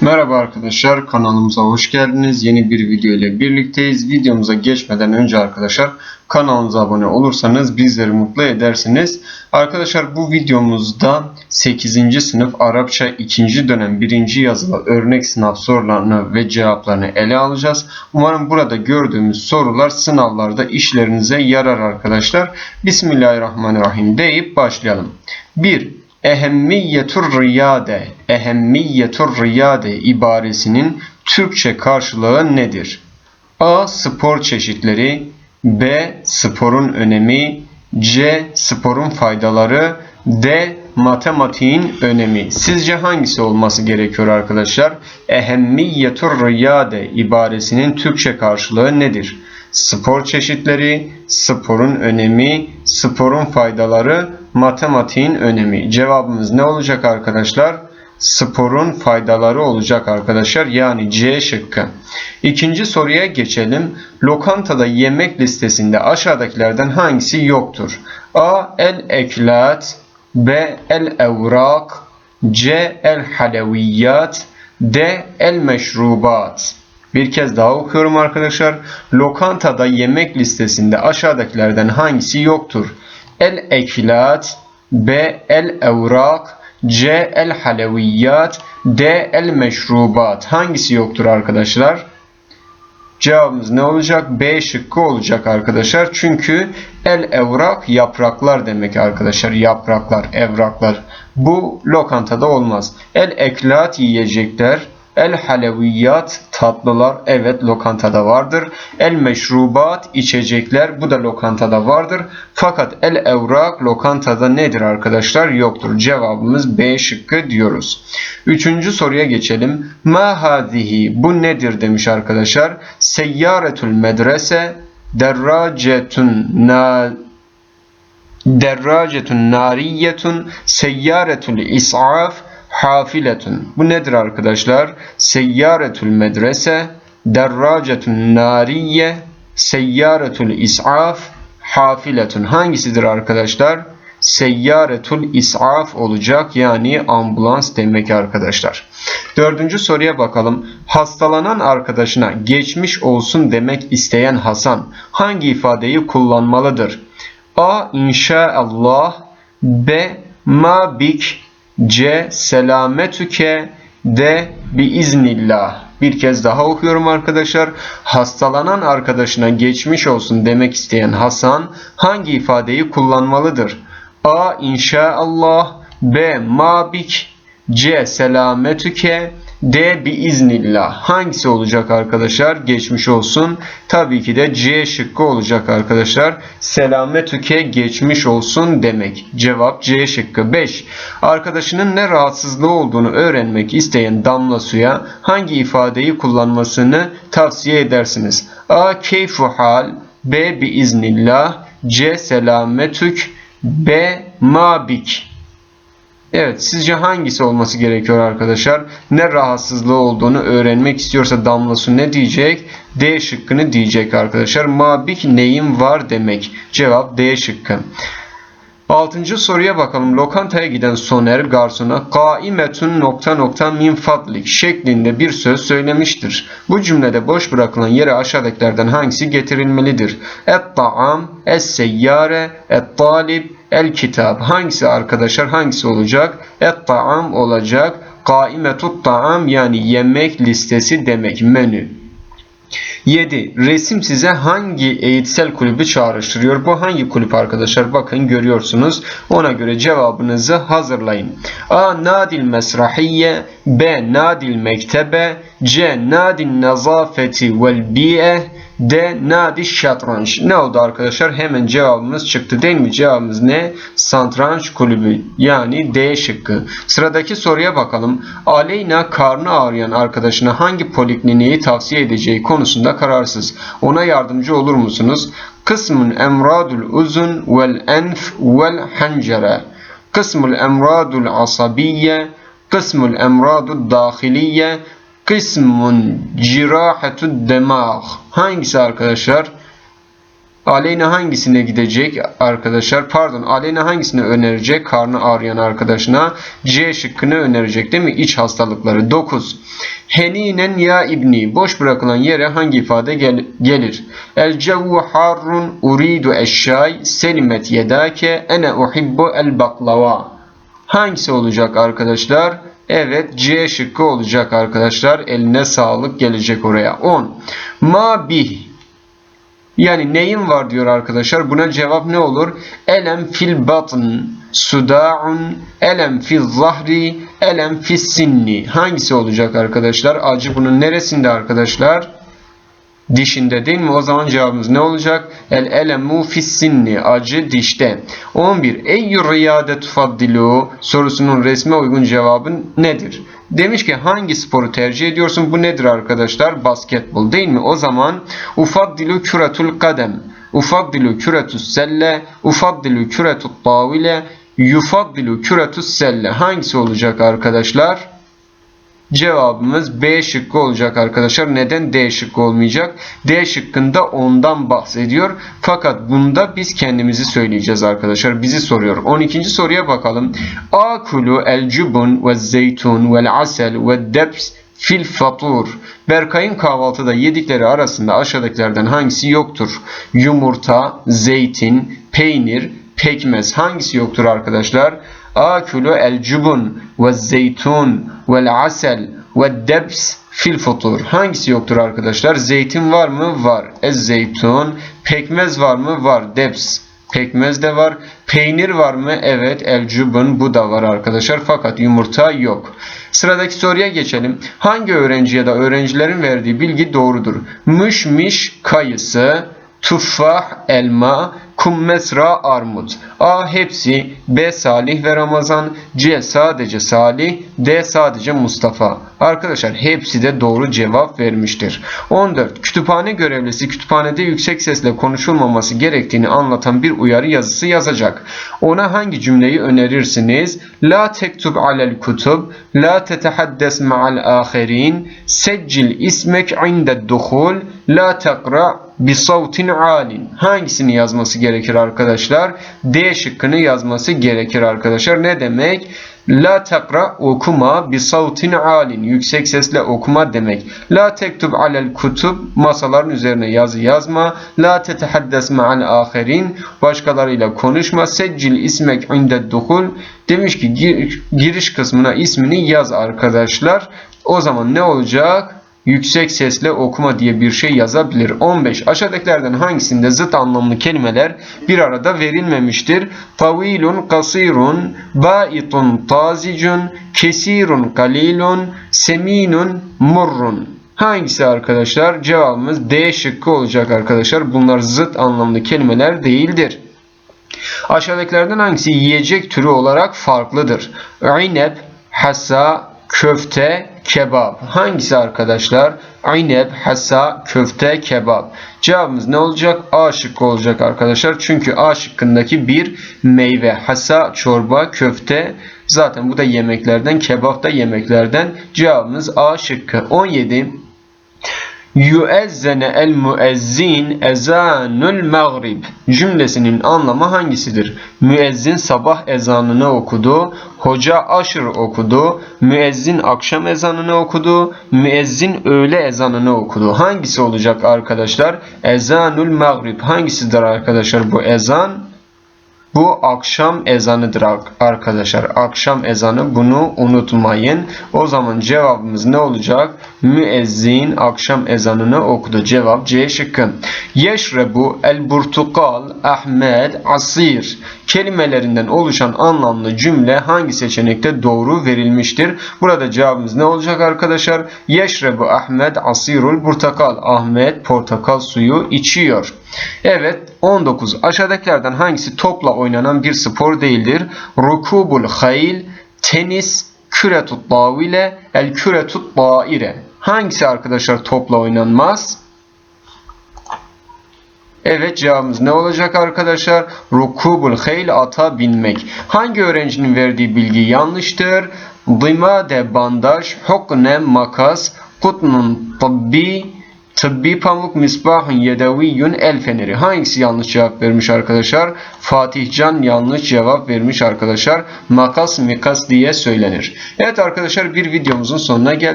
Merhaba arkadaşlar kanalımıza hoş geldiniz. Yeni bir video ile birlikteyiz. Videomuza geçmeden önce arkadaşlar kanalımıza abone olursanız bizleri mutlu edersiniz. Arkadaşlar bu videomuzda 8. sınıf Arapça 2. dönem 1. yazılı örnek sınav sorularını ve cevaplarını ele alacağız. Umarım burada gördüğümüz sorular sınavlarda işlerinize yarar arkadaşlar. Bismillahirrahmanirrahim deyip başlayalım. 1. Ehemmiyetur riyade, ehemmiyetur riyade ibaresinin Türkçe karşılığı nedir? A. Spor çeşitleri B. Sporun önemi C. Sporun faydaları D. Matematiğin önemi. Sizce hangisi olması gerekiyor arkadaşlar? Ehemmiyetur riyade ibaresinin Türkçe karşılığı nedir? Spor çeşitleri, sporun önemi, sporun faydaları, matematiğin önemi. Cevabımız ne olacak arkadaşlar? Sporun faydaları olacak arkadaşlar. Yani C şıkkı. İkinci soruya geçelim. Lokantada yemek listesinde aşağıdakilerden hangisi yoktur? A. El eklat B. El evrak C. El haleviyat D. El meşrubat bir kez daha okuyorum arkadaşlar. Lokantada yemek listesinde aşağıdakilerden hangisi yoktur? El eklat, B el evrak, C el haleviyat, D el meşrubat. Hangisi yoktur arkadaşlar? Cevabımız ne olacak? B şıkkı olacak arkadaşlar. Çünkü el evrak yapraklar demek arkadaşlar. Yapraklar, evraklar. Bu lokantada olmaz. El eklat yiyecekler, El haleviyat tatlılar evet lokantada vardır. El meşrubat içecekler bu da lokantada vardır. Fakat el evrak lokantada nedir arkadaşlar? Yoktur. Cevabımız B şıkkı diyoruz. Üçüncü soruya geçelim. Ma hazihi bu nedir demiş arkadaşlar. Seyyaretul medrese derracetun na derracetun nariyetun seyyaretul is'af hafiletun. Bu nedir arkadaşlar? Seyyaretul medrese, derracetun nariye, seyyaretul is'af, hafiletun. Hangisidir arkadaşlar? Seyyaretul is'af olacak yani ambulans demek arkadaşlar. Dördüncü soruya bakalım. Hastalanan arkadaşına geçmiş olsun demek isteyen Hasan hangi ifadeyi kullanmalıdır? A. İnşaallah B. Ma bik C. Selametüke D. Biiznillah. Bir kez daha okuyorum arkadaşlar. Hastalanan arkadaşına geçmiş olsun demek isteyen Hasan hangi ifadeyi kullanmalıdır? A. İnşaallah B. Mabik C. Selametüke D biiznillah. Hangisi olacak arkadaşlar? Geçmiş olsun. Tabii ki de C şıkkı olacak arkadaşlar. Selametüke geçmiş olsun demek. Cevap C şıkkı. 5. Arkadaşının ne rahatsızlığı olduğunu öğrenmek isteyen Damla Su'ya hangi ifadeyi kullanmasını tavsiye edersiniz? A. Keyfu hal B. Biiznillah C. Selametük B. Mabik Evet sizce hangisi olması gerekiyor arkadaşlar? Ne rahatsızlığı olduğunu öğrenmek istiyorsa Damla Su ne diyecek? D şıkkını diyecek arkadaşlar. Mabik neyin var demek. Cevap D şıkkı. Altıncı soruya bakalım. Lokantaya giden Soner garsona kaimetun nokta nokta min fadlik şeklinde bir söz söylemiştir. Bu cümlede boş bırakılan yere aşağıdakilerden hangisi getirilmelidir? Et-ta'am, es-seyyare, et-talib, el-kitab. Hangisi arkadaşlar hangisi olacak? Et-ta'am olacak. Kaimetut ta'am yani yemek listesi demek menü. 7. Resim size hangi eğitsel kulübü çağrıştırıyor? Bu hangi kulüp arkadaşlar? Bakın görüyorsunuz. Ona göre cevabınızı hazırlayın. A. Nadil mesrahiye B. Nadil mektebe C. Nadil nazafeti vel bi'e D. Nadi şatranç. Ne oldu arkadaşlar? Hemen cevabımız çıktı değil mi? Cevabımız ne? Santranç kulübü. Yani D şıkkı. Sıradaki soruya bakalım. Aleyna karnı ağrıyan arkadaşına hangi polikliniği tavsiye edeceği konusunda kararsız. Ona yardımcı olur musunuz? Kısmın emradul uzun vel enf vel hancere. Kısmul emradul asabiyye. Kısmul emradul dahiliye kısmun cirahetud demağ. Hangisi arkadaşlar? Aleyna hangisine gidecek arkadaşlar? Pardon Aleyna hangisini önerecek? Karnı ağrıyan arkadaşına. C şıkkını önerecek değil mi? İç hastalıkları. 9. Heninen ya ibni. Boş bırakılan yere hangi ifade gel- gelir? El cevvu harrun uridu eşşay selimet yedake ene uhibbu el baklava. Hangisi olacak arkadaşlar? Evet C şıkkı olacak arkadaşlar. Eline sağlık gelecek oraya. 10. Ma bih. Yani neyin var diyor arkadaşlar. Buna cevap ne olur? Elem fil batn, suda'un, elem fil zahri, elem fil sinni. Hangisi olacak arkadaşlar? Acı bunun neresinde arkadaşlar? Dişinde değil mi? O zaman cevabımız ne olacak? El elemu fissinni. Acı dişte. 11. Eyyü riyade tufaddilu sorusunun resme uygun cevabı nedir? Demiş ki hangi sporu tercih ediyorsun? Bu nedir arkadaşlar? Basketbol değil mi? O zaman ufaddilu küretul kadem. Ufaddilu küretus selle. Ufaddilu küretut tavile. Yufaddilu küretus selle. Hangisi olacak arkadaşlar? Cevabımız B şıkkı olacak arkadaşlar. Neden D şıkkı olmayacak? D şıkkında ondan bahsediyor. Fakat bunda biz kendimizi söyleyeceğiz arkadaşlar. Bizi soruyor. 12. soruya bakalım. Akulu el cubun ve zeytun ve asel ve debs fil fatur. Berkay'ın kahvaltıda yedikleri arasında aşağıdakilerden hangisi yoktur? Yumurta, zeytin, peynir, pekmez. Hangisi yoktur arkadaşlar? Akulu el cubun ve zeytun ve asel ve debs fil futur. Hangisi yoktur arkadaşlar? Zeytin var mı? Var. Ez zeytun. Pekmez var mı? Var. Debs. Pekmez de var. Peynir var mı? Evet. El cubun bu da var arkadaşlar. Fakat yumurta yok. Sıradaki soruya geçelim. Hangi öğrenci ya da öğrencilerin verdiği bilgi doğrudur? Mış miş kayısı, tuffah elma, kummesra armut. A hepsi, B Salih ve Ramazan, C sadece Salih, D sadece Mustafa. Arkadaşlar hepsi de doğru cevap vermiştir. 14. Kütüphane görevlisi kütüphanede yüksek sesle konuşulmaması gerektiğini anlatan bir uyarı yazısı yazacak. Ona hangi cümleyi önerirsiniz? La tektub alel kutub, la tetehaddes ma'al ahirin, seccil ismek inde duhul, la tekra bi savtin alin. Hangisini yazması gerekir arkadaşlar? D şıkkını yazması gerekir arkadaşlar. Ne demek? La tekra okuma bi savtin alin. Yüksek sesle okuma demek. La tektub alel kutub. Masaların üzerine yazı yazma. La tetehaddes ma'al ahirin. Başkalarıyla konuşma. Seccil ismek inde duhul. Demiş ki gir- giriş kısmına ismini yaz arkadaşlar. O zaman ne olacak? Yüksek sesle okuma diye bir şey yazabilir. 15. Aşağıdakilerden hangisinde zıt anlamlı kelimeler bir arada verilmemiştir? Tavilun kasirun, baitun tazicun, kesirun kalilun, seminun murrun. Hangisi arkadaşlar? Cevabımız D şıkkı olacak arkadaşlar. Bunlar zıt anlamlı kelimeler değildir. Aşağıdakilerden hangisi yiyecek türü olarak farklıdır? İnep, hassa, köfte, kebap. Hangisi arkadaşlar? İnep, hassa, köfte, kebap. Cevabımız ne olacak? A şıkkı olacak arkadaşlar. Çünkü A şıkkındaki bir meyve. Hassa, çorba, köfte. Zaten bu da yemeklerden, kebap da yemeklerden. Cevabımız A şıkkı. 17. Yüezzene el müezzin ezanul mağrib cümlesinin anlamı hangisidir? Müezzin sabah ezanını okudu, hoca aşır okudu, müezzin akşam ezanını okudu, müezzin öğle ezanını okudu. Hangisi olacak arkadaşlar? Ezanul mağrib hangisidir arkadaşlar bu ezan? Bu akşam ezanıdır arkadaşlar. Akşam ezanı bunu unutmayın. O zaman cevabımız ne olacak? Müezzin akşam ezanını okudu. Cevap C şıkkı. Yeşrebu el burtukal Ahmed asir kelimelerinden oluşan anlamlı cümle hangi seçenekte doğru verilmiştir? Burada cevabımız ne olacak arkadaşlar? Yeşrebu Ahmed asirul burtakal. Ahmet portakal suyu içiyor. Evet 19. Aşağıdakilerden hangisi topla oynanan bir spor değildir? Rukubul hayl, tenis, küretut davile, el küretut daire. Hangisi arkadaşlar topla oynanmaz? Evet cevabımız ne olacak arkadaşlar? Rukubul hayl ata binmek. Hangi öğrencinin verdiği bilgi yanlıştır? Dimade bandaj, hukne makas, kutnun tabbi, Tıbbi pamuk misbahun yedeviyyun el feneri. Hangisi yanlış cevap vermiş arkadaşlar? Fatihcan yanlış cevap vermiş arkadaşlar. Makas mikas diye söylenir. Evet arkadaşlar bir videomuzun sonuna geldik.